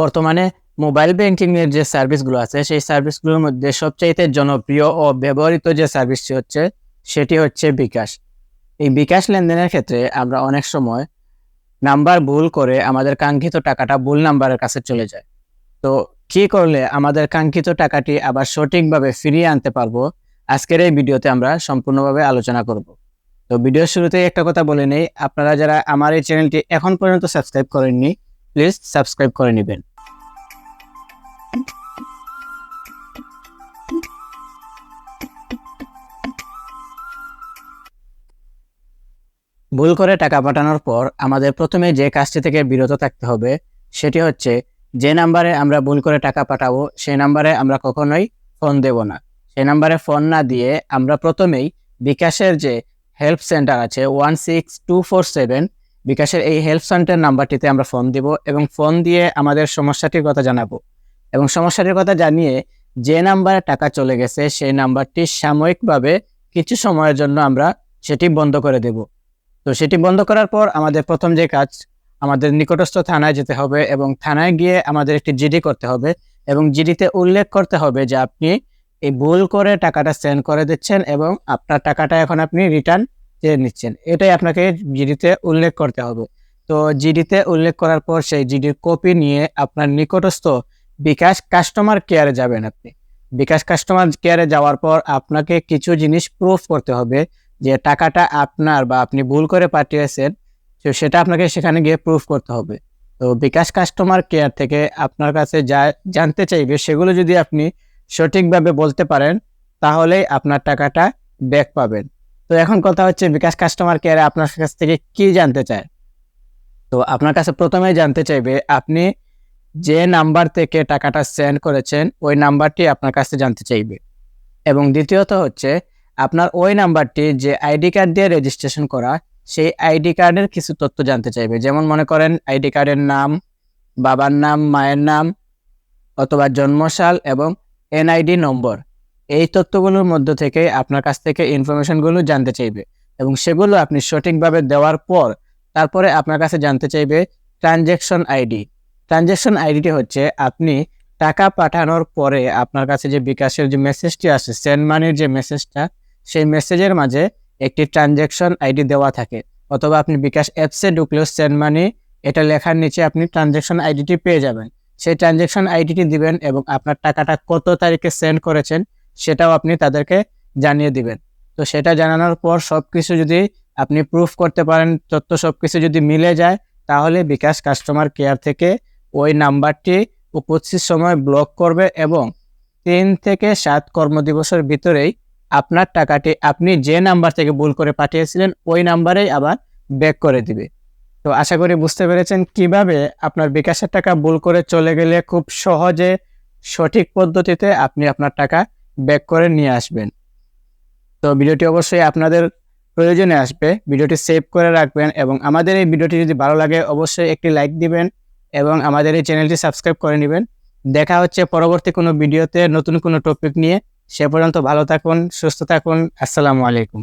বর্তমানে mobile banking এর যে সার্ভিসগুলো আছে, সেই সার্ভিসগুলোর মধ্যে সবচাইতে জনপ্রিয় ও ব্যবহৃত যে সার্ভিসটি হচ্ছে, সেটি হচ্ছে বিকাশ। এই বিকাশ লেনদেনের ক্ষেত্রে আমরা অনেক সময় নাম্বার ভুল করে আমাদের কাঙ্ক্ষিত টাকাটা ভুল নাম্বারের কাছে চলে যায়। তো কি করলে আমাদের কাঙ্ক্ষিত টাকাটি আবার সঠিকভাবে ফিরিয়ে আনতে পারব, আজকের এই ভিডিওতে আমরা সম্পূর্ণভাবে আলোচনা করব। তো ভিডিওর শুরুতেই একটা কথা বলে নেই, আপনারা যারা আমার এই চ্যানেলটি এখন পর্যন্ত সাবস্ক্রাইব করেননি প্লিজ সাবস্ক্রাইব করে নেবেন। ভুল করে টাকা পাঠানোর পর আমাদের প্রথমে যে কাজটি থেকে বিরত থাকতে হবে, সেটি হচ্ছে যে নাম্বারে আমরা ভুল করে টাকা পাঠাবো সেই নাম্বারে আমরা কখনোই ফোন দেব না। সেই নাম্বারে ফোন না দিয়ে আমরা প্রথমেই বিকাশের যে হেল্প সেন্টার আছে, one six two four seven বিকাশের এই হেল্প সেন্টার নাম্বারটিতে আমরা ফোন দিব এবং ফোন দিয়ে আমাদের সমস্যাটির কথা জানাব। এবং সমস্যাটির কথা জানিয়ে যে নাম্বারে টাকা চলে গেছে, সেই নাম্বারটি সাময়িকভাবে কিছু সময়ের জন্য আমরা সেটি বন্ধ করে দেব। তো সেটি বন্ধ করার পর আমাদের প্রথম যে কাজ, আমাদের নিকটস্থ থানায় যেতে হবে এবং থানায় গিয়ে আমাদের একটি জিডি করতে হবে এবং জিডিতে উল্লেখ করতে হবে যে আপনি এই ভুল করে টাকাটা সেন্ড করে দিচ্ছেন এবং আপনার টাকাটা এখন আপনি রিটার্ন চেয়ে নিচ্ছেন। এটাই আপনাকে জিডিতে উল্লেখ করতে হবে। তো জিডিতে উল্লেখ করার পর সেই জিডির কপি নিয়ে আপনার নিকটস্থ বিকাশ কাস্টমার কেয়ারে যাবেন আপনি। বিকাশ কাস্টমার কেয়ারে যাওয়ার পর আপনাকে কিছু জিনিস প্রুফ করতে হবে যে টাকাটা আপনার বা আপনি ভুল করে পাঠিয়েছেন, তো সেটা আপনাকে সেখানে গিয়ে প্রুফ করতে হবে। তো বিকাশ কাস্টমার কেয়ার থেকে আপনার কাছে যা জানতে চাইবে সেগুলো যদি আপনি সঠিকভাবে বলতে পারেন, তাহলেই আপনার টাকাটা ব্যাক পাবেন। তো এখন কথা হচ্ছে বিকাশ কাস্টমার কেয়ারে আপনার কাছ থেকে কি জানতে চায়? তো আপনার কাছে প্রথমে জানতে চাইবে, আপনি যে নাম্বার থেকে টাকাটা সেন্ড করেছেন, ওই নাম্বারটি আপনার কাছে জানতে চাইবে। এবং দ্বিতীয়ত হচ্ছে, আপনার ওই নাম্বারটি যে আইডি কার্ড দিয়ে রেজিস্ট্রেশন করা, সেই আইডি কার্ডের কিছু তথ্য জানতে চাইবে। যেমন মনে করেন আইডি কার্ডের নাম, বাবার নাম, মায়ের নাম, অথবা জন্মসাল এবং এনআইডি নম্বর এই তথ্যগুলোর মধ্য থেকে আপনার কাছ থেকে ইনফরমেশনগুলো জানতে চাইবে এবং সেগুলো আপনি সঠিকভাবে দেওয়ার পর তারপরে আপনার কাছে জানতে চাইবে ট্রানজ্যাকশন আইডি ট্রানজ্যাকশন আইডিটি হচ্ছে আপনি টাকা পাঠানোর পরে আপনার কাছে যে বিকাশের যে মেসেজটি আসে সেন্ড মানির যে মেসেজটা সেই মেসেজের মাঝে একটি ট্রানজ্যাকশন আইডি দেওয়া থাকে। অথবা আপনি বিকাশ অ্যাপসে ঢুকলেও সেন্ড মানি এটা লেখার নিচে আপনি ট্রানজ্যাকশন আইডিটি পেয়ে যাবেন। সেই ট্রানজ্যাকশন আইডিটি দিবেন এবং আপনার টাকাটা কত তারিখে সেন্ড করেছেন সেটাও আপনি তাদেরকে জানিয়ে দিবেন। তো সেটা জানানোর পর সব কিছু যদি আপনি প্রুফ করতে পারেন, তথ্য সব কিছু যদি মিলে যায়, তাহলে বিকাশ কাস্টমার কেয়ার থেকে ওই নাম্বারটি উপস্থিত সময় ব্লক করবে এবং তিন থেকে সাত কর্মদিবসের ভিতরেই আপনার টাকাটি আপনি যে নাম্বার থেকে ভুল করে পাঠিয়েছিলেন, ওই নাম্বারেই আবার ব্যাক করে দিবে। তো আশা করি বুঝতে পেরেছেন কীভাবে আপনার বিকাশের টাকা ভুল করে চলে গেলে খুব সহজে সঠিক পদ্ধতিতে আপনি আপনার টাকা ব্যাক করে নিয়ে আসবেন। তো ভিডিওটি অবশ্যই আপনাদের প্রয়োজনে আসবে। ভিডিওটি সেভ করে রাখবেন এবং আমাদের এই ভিডিওটি যদি ভালো লাগে, অবশ্যই একটি লাইক দিবেন এবং আমাদের এই চ্যানেলটি সাবস্ক্রাইব করে নেবেন। দেখা হচ্ছে পরবর্তী কোনো ভিডিওতে নতুন কোনো টপিক নিয়ে। সে পর্যন্ত ভালো থাকুন, সুস্থ থাকুন। আসসালামু আলাইকুম।